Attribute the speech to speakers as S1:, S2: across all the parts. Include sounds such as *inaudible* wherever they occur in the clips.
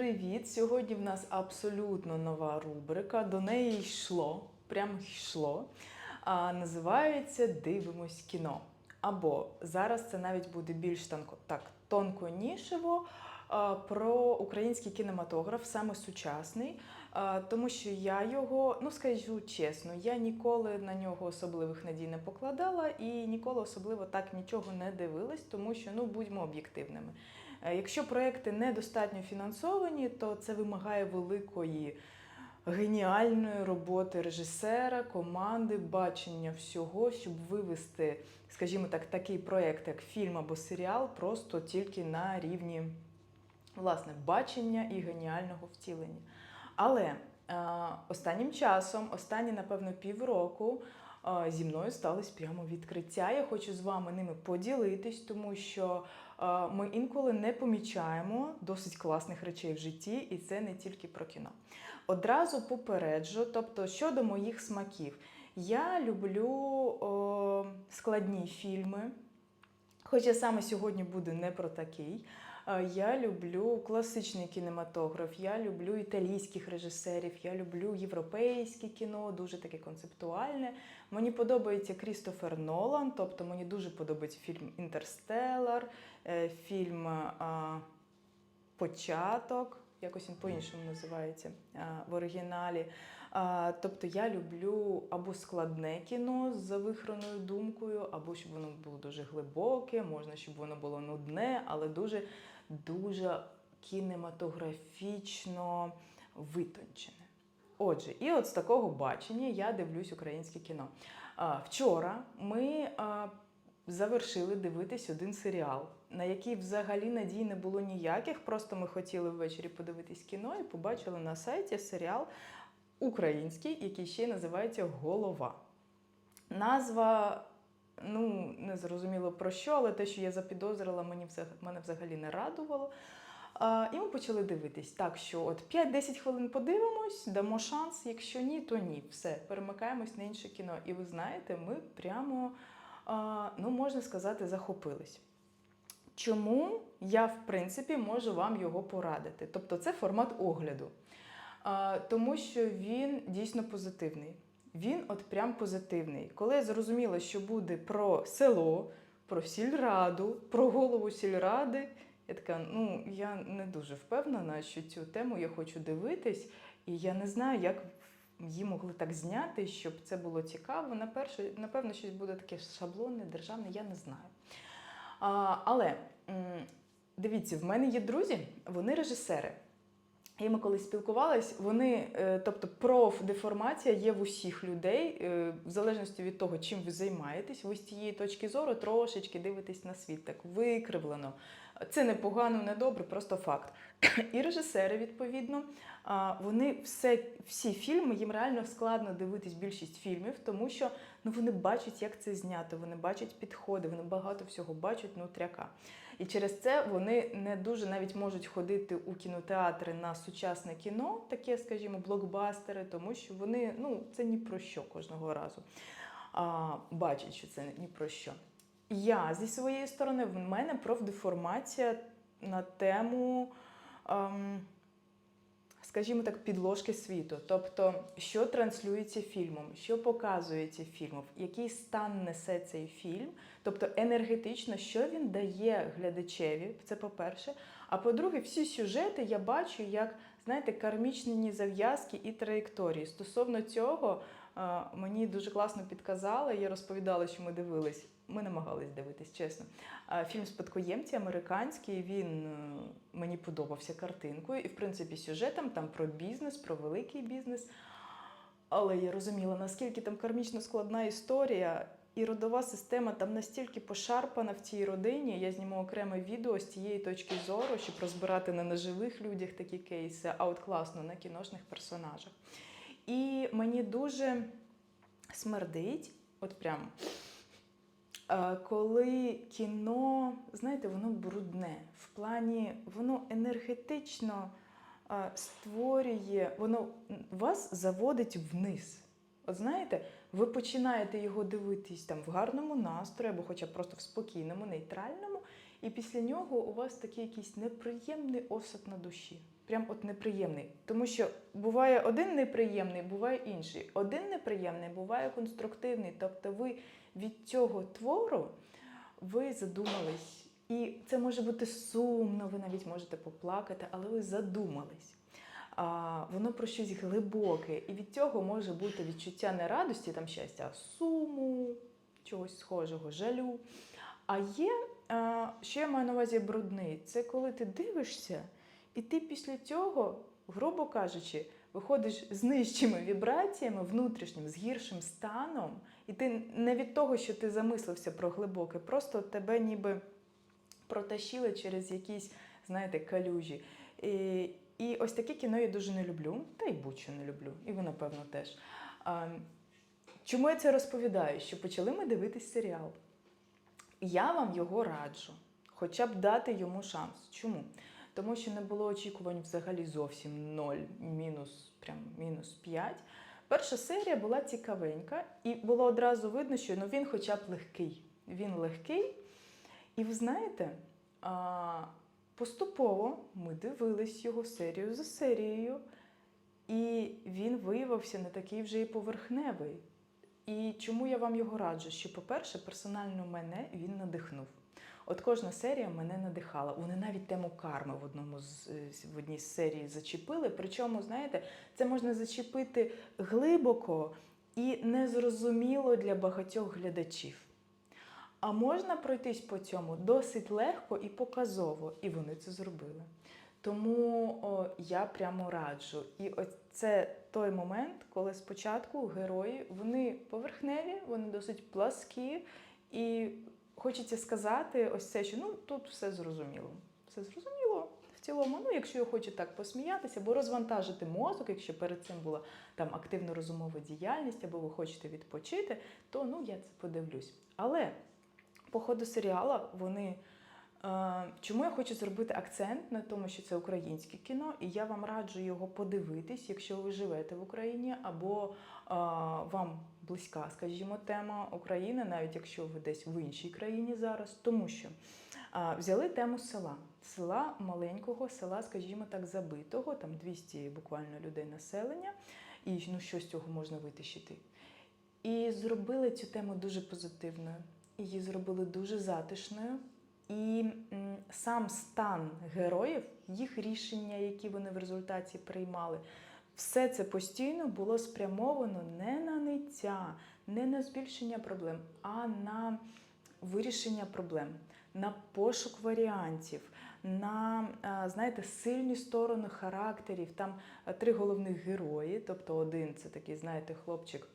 S1: привіт! Сьогодні в нас абсолютно нова рубрика. До неї йшло, прям йшло. А, називається Дивимось кіно. Або зараз це навіть буде більш тонко, так, тонко нішево а, про український кінематограф, саме сучасний. А, Тому що я його, ну скажу чесно, я ніколи на нього особливих надій не покладала і ніколи особливо так нічого не дивилась, тому що ну будьмо об'єктивними. Е, Якщо проекти недостатньо фінансовані, то це вимагає великої геніальної роботи режисера, команди, бачення всього, щоб вивести, скажімо так, такий проект, як фільм або серіал, просто тільки на рівні власне бачення і геніального втілення. Але е, останнім часом, останні, напевно, півроку. е, Зі мною стались прямо відкриття. Я хочу з вами ними поділитись, тому що ми інколи не помічаємо досить класних речей в житті, і це не тільки про кіно. Одразу попереджу, тобто щодо моїх смаків, я люблю о, складні фільми. Хоча саме сьогодні буде не про такий. Я люблю класичний кінематограф, я люблю італійських режисерів, я люблю європейське кіно, дуже таке концептуальне. Мені подобається Крістофер Нолан, тобто мені дуже подобається фільм Інтерстелар, е, фільм Початок. Якось він по-іншому називається в оригіналі. Тобто я люблю або складне кіно з вихраною думкою, або щоб воно було дуже глибоке, можна, щоб воно було нудне, але дуже, дуже кінематографічно витончене. Отже, і от з такого бачення я дивлюсь українське кіно. Вчора ми завершили дивитись один серіал, на який взагалі надій не було ніяких. Просто ми хотіли ввечері подивитись кіно і побачили на сайті серіал український, який ще й називається Голова. Назва. Ну, не зрозуміло про що, але те, що я запідозрила, мені мене взагалі не радувало. А, і ми почали дивитись. Так що от 5-10 хвилин подивимось, дамо шанс. Якщо ні, то ні. Все, перемикаємось на інше кіно. І ви знаєте, ми прямо, а, ну можна сказати, захопились. Чому я, в принципі, можу вам його порадити? Тобто, це формат огляду. А, тому що він дійсно позитивний. Він от прям позитивний. Коли я зрозуміла, що буде про село, про сільраду, про голову сільради, я така, ну я не дуже впевнена, що цю тему я хочу дивитись, і я не знаю, як її могли так зняти, щоб це було цікаво. На перше, напевно, щось буде таке шаблонне, державне, я не знаю. А, але дивіться, в мене є друзі, вони режисери. І ми колись спілкувались, вони, е, тобто профдеформація є в усіх людей, е, в залежності від того, чим ви займаєтесь, ви з тієї точки зору трошечки дивитесь на світ так викривлено. Це не погано, не добре, просто факт. *coughs* І режисери, відповідно, вони все, всі фільми, їм реально складно дивитись більшість фільмів, тому що ну, вони бачать, як це знято, вони бачать підходи, вони багато всього бачать нутряка. І через це вони не дуже навіть можуть ходити у кінотеатри на сучасне кіно, таке, скажімо, блокбастери, тому що вони ну, це ні про що кожного разу. А, бачать, що це ні про що. Я зі своєї сторони, в мене профдеформація на тему, ем, скажімо так, підложки світу. Тобто, що транслюється фільмом, що показується фільмом, який стан несе цей фільм, тобто енергетично, що він дає глядачеві, це по-перше. А по-друге, всі сюжети я бачу як, знаєте, кармічні зав'язки і траєкторії. Стосовно цього, е, мені дуже класно підказали, я розповідала, що ми дивились. Ми намагались дивитись, чесно. Фільм Спадкоємці американський. Він е, мені подобався картинкою, і в принципі сюжетом там про бізнес, про великий бізнес. Але я розуміла, наскільки там кармічно складна історія, і родова система там настільки пошарпана в цій родині. Я зніму окреме відео з тієї точки зору, щоб розбирати не на живих людях такі кейси, а от класно на кіношних персонажах. І мені дуже смердить, от прям. Е, Коли кіно, знаєте, воно брудне, в плані воно енергетично е, створює, воно вас заводить вниз. От знаєте, ви починаєте його дивитись там в гарному настрої, або хоча б просто в спокійному, нейтральному, і після нього у вас такий якийсь неприємний осад на душі. Прям от неприємний. Тому що буває один неприємний, буває інший. Один неприємний буває конструктивний. Тобто ви від цього твору ви задумались. І це може бути сумно, ви навіть можете поплакати, але ви задумались. А, воно про щось глибоке, і від цього може бути відчуття не радості, там щастя, а суму, чогось схожого, жалю. А є, а, що я маю на увазі брудний, це коли ти дивишся, і ти після цього, грубо кажучи, виходиш з нижчими вібраціями, внутрішнім, з гіршим станом, і ти не від того, що ти замислився про глибоке, просто тебе ніби протащили через якісь, знаєте, калюжі. І, і ось таке кіно я дуже не люблю, та й будь-що не люблю, і ви, напевно, теж. А, чому я це розповідаю? Що почали ми дивитись серіал. Я вам його раджу, хоча б дати йому шанс. Чому? Тому що не було очікувань взагалі зовсім ноль, мінус, прям мінус 5. Перша серія була цікавенька, і було одразу видно, що ну, він хоча б легкий. Він легкий. І ви знаєте, поступово ми дивились його серію за серією, і він виявився не такий вже і поверхневий. І чому я вам його раджу? Що, по-перше, персонально мене він надихнув. От кожна серія мене надихала. Вони навіть тему карми в одному з в одній з серій зачепили. Причому, знаєте, це можна зачепити глибоко і незрозуміло для багатьох глядачів. А можна пройтись по цьому досить легко і показово, і вони це зробили. Тому о, я прямо раджу. І це той момент, коли спочатку герої вони поверхневі, вони досить пласкі, і хочеться сказати ось це, що ну тут все зрозуміло. Все зрозуміло в цілому. Ну, якщо я хочу так посміятися, або розвантажити мозок, якщо перед цим була там активна розумова діяльність, або ви хочете відпочити, то ну я це подивлюсь. Але по ходу серіалу вони. Чому я хочу зробити акцент на тому, що це українське кіно, і я вам раджу його подивитись, якщо ви живете в Україні, або вам близька, скажімо, тема України, навіть якщо ви десь в іншій країні зараз, тому що взяли тему села, села маленького, села, скажімо так, забитого, там 200 буквально людей населення, і ну що з цього можна витащити. І зробили цю тему дуже позитивною. Її зробили дуже затишною. І сам стан героїв, їх рішення, які вони в результаті приймали, все це постійно було спрямовано не на ниття, не на збільшення проблем, а на вирішення проблем, на пошук варіантів, на знаєте, сильні сторони характерів. Там три головних герої, тобто один це такий, знаєте, хлопчик.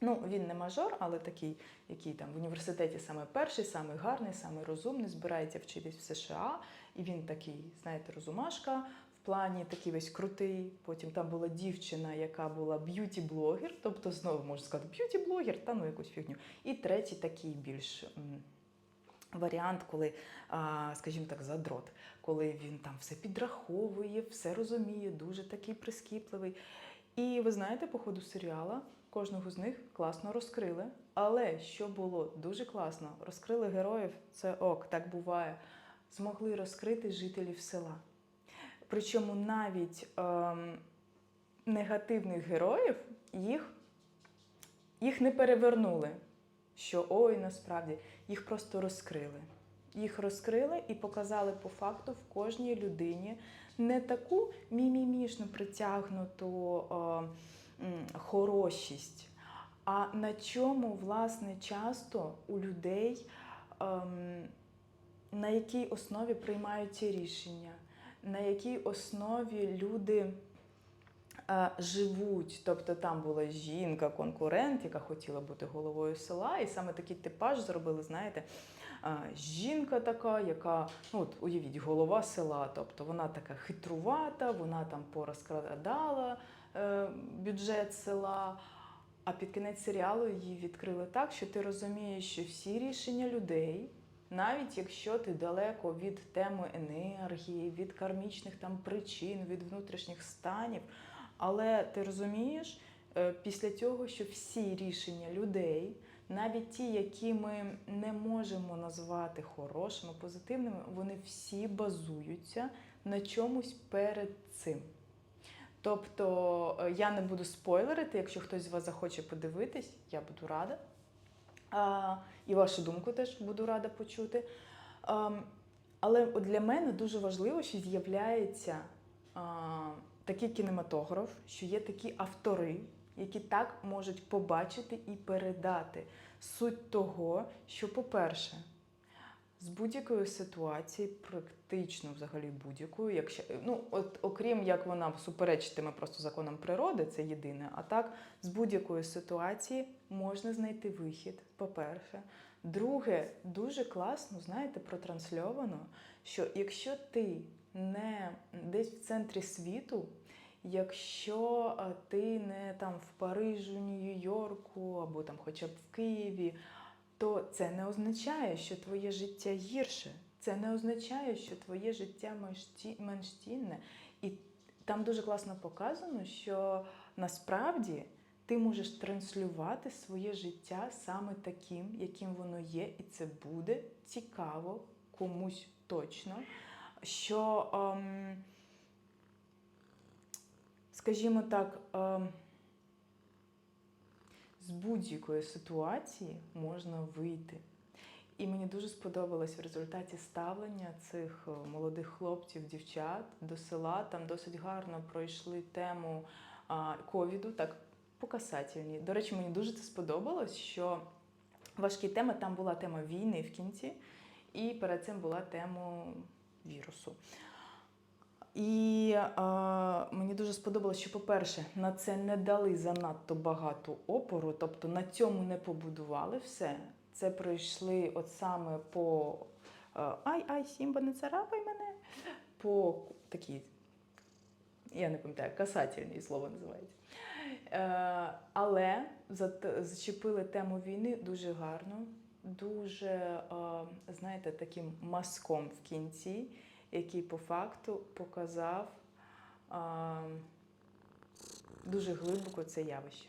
S1: Ну, він не мажор, але такий, який там в університеті саме перший, саме гарний, саме розумний, збирається вчитись в США. І він такий, знаєте, розумашка в плані такий весь крутий. Потім там була дівчина, яка була б'юті-блогер, тобто знову можна сказати, б'юті-блогер, та ну якусь фігню. І третій такий більш. Варіант, коли, скажімо так, задрот, коли він там все підраховує, все розуміє, дуже такий прискіпливий. І ви знаєте, по ходу серіала кожного з них класно розкрили. Але що було дуже класно, розкрили героїв, це ок, так буває, змогли розкрити жителів села. Причому навіть ем, негативних героїв їх, їх не перевернули. Що ой, насправді їх просто розкрили. Їх розкрили і показали по факту в кожній людині не таку мімімішну притягнуту е, хорошість, а на чому, власне, часто у людей, ем, на якій основі приймаються рішення, на якій основі люди е, живуть. Тобто там була жінка, конкурент, яка хотіла бути головою села, і саме такий типаж зробили, знаєте. е, Жінка така, яка, ну от уявіть, голова села, тобто вона така хитрувата, вона там порозкрадала бюджет села. А під кінець серіалу її відкрили так, що ти розумієш, що всі рішення людей, навіть якщо ти далеко від теми енергії, від кармічних там причин, від внутрішніх станів, але ти розумієш е, після цього, що всі рішення людей навіть ті, які ми не можемо назвати хорошими, позитивними, вони всі базуються на чомусь перед цим. Тобто е, я не буду спойлерити, якщо хтось з вас захоче подивитись, я буду рада. А, і вашу думку теж буду рада почути. Ам, але от для мене дуже важливо, що з'являється а, такий кінематограф, що є такі автори, які так можуть побачити і передати суть того, що, по-перше, з будь-якої ситуації, практично взагалі будь-якою, якщо ну от окрім як вона суперечитиме просто законам природи, це єдине. А так, з будь-якої ситуації можна знайти вихід. По-перше, друге, дуже класно, знаєте, протрансльовано, що якщо ти не десь в центрі світу, якщо ти не там в Парижу, Нью-Йорку або там хоча б в Києві то це не означає, що твоє життя гірше. Це не означає, що твоє життя менш цінне. І там дуже класно показано, що насправді ти можеш транслювати своє життя саме таким, яким воно є, і це буде цікаво комусь точно. Що, ем, скажімо так, ем, з будь-якої ситуації можна вийти. І мені дуже сподобалось в результаті ставлення цих е, молодих хлопців, дівчат до села. Там досить гарно пройшли тему ковіду, так по касательній. До речі, мені дуже це сподобалось, що важкі теми там була тема війни в кінці, і перед цим була тема вірусу. І е, мені дуже сподобалось, що, по-перше, на це не дали занадто багато опору, тобто на цьому не побудували все. Це пройшли от саме по е, ай, ай, Сімба, не царапай мене. По такій, я не пам'ятаю, касательні слово називається. Е, але зачепили тему війни дуже гарно, дуже, е, знаєте, таким маском в кінці який по факту показав а, дуже глибоко це явище.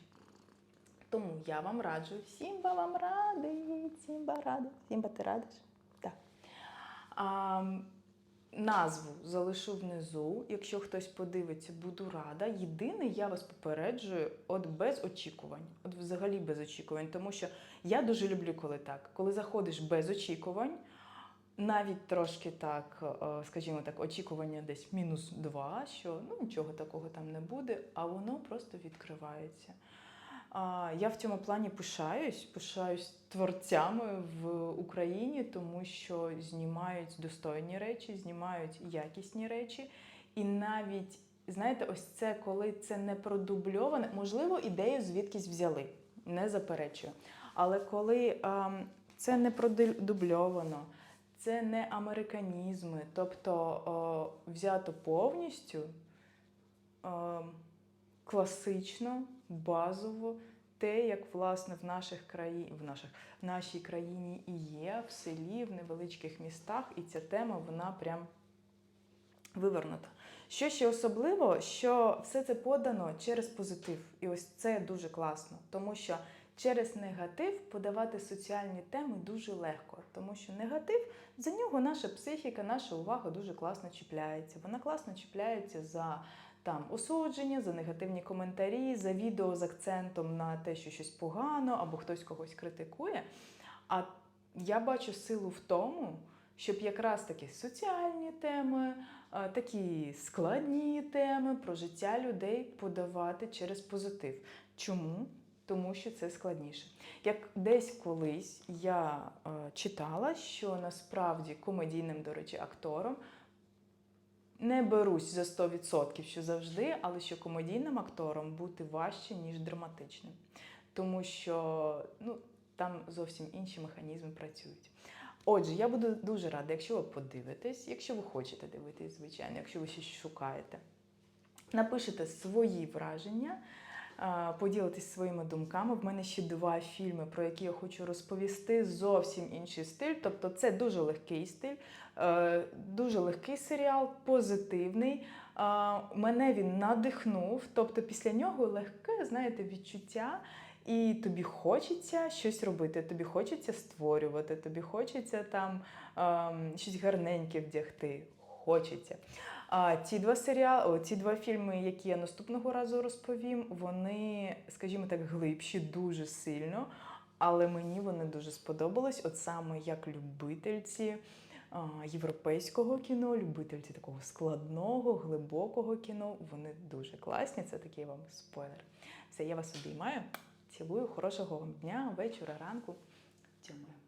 S1: Тому я вам раджу, Сімба вам радий, Сімба рада. Сімба, ти радиш? Так. А, назву залишу внизу. Якщо хтось подивиться, буду рада. Єдине, я вас попереджую, от без очікувань. От взагалі без очікувань. Тому що я дуже люблю, коли так. Коли заходиш без очікувань, навіть трошки так, е, скажімо так, очікування десь мінус два, що ну нічого такого там не буде, а воно просто відкривається. Я в цьому плані пишаюсь, пишаюсь творцями в Україні, тому що знімають достойні речі, знімають якісні речі. І навіть, знаєте, ось це, коли це не продубльоване, можливо, ідею звідкись взяли, не заперечую. Але коли ем, це не продубльовано, це не американізми, тобто о, взято повністю о, класично, базово, те, як власне в наших краї... в наших в нашій країні і є, в селі, в невеличких містах, і ця тема вона прям вивернута. Що ще особливо, що все це подано через позитив. І ось це дуже класно, тому що через негатив подавати соціальні теми дуже легко, тому що негатив за нього наша психіка, наша увага дуже класно чіпляється. Вона класно чіпляється за там осудження, за негативні коментарі, за відео з акцентом на те, що щось погано або хтось когось критикує. А я бачу силу в тому, щоб якраз таки соціальні теми, такі складні теми про життя людей подавати через позитив. Чому? Тому що це складніше. Як десь колись я е, читала, що насправді комедійним, до речі, актором не берусь за 100%, що завжди, але що комедійним актором бути важче, ніж драматичним. Тому що ну, там зовсім інші механізми працюють. Отже, я буду дуже рада, якщо ви подивитесь, якщо ви хочете дивитись, звичайно, якщо ви щось шукаєте. Напишете свої враження, а, поділитесь своїми думками. В мене ще два фільми, про які я хочу розповісти. Зовсім інший стиль. Тобто, це дуже легкий стиль, е, дуже легкий серіал, позитивний. Мене він надихнув. Тобто, після нього легке, знаєте, відчуття. і тобі хочеться щось робити, тобі хочеться створювати, тобі хочеться там ем, щось гарненьке вдягти. Хочеться. А ці два серіали, ці два фільми, які я наступного разу розповім, вони, скажімо так, глибші дуже сильно. Але мені вони дуже сподобались, от саме як любительці європейського кіно, любительці такого складного, глибокого кіно. Вони дуже класні. Це такий вам спойлер. Все, я вас обіймаю. Цілую, хорошого вам дня, вечора, ранку. Цьому.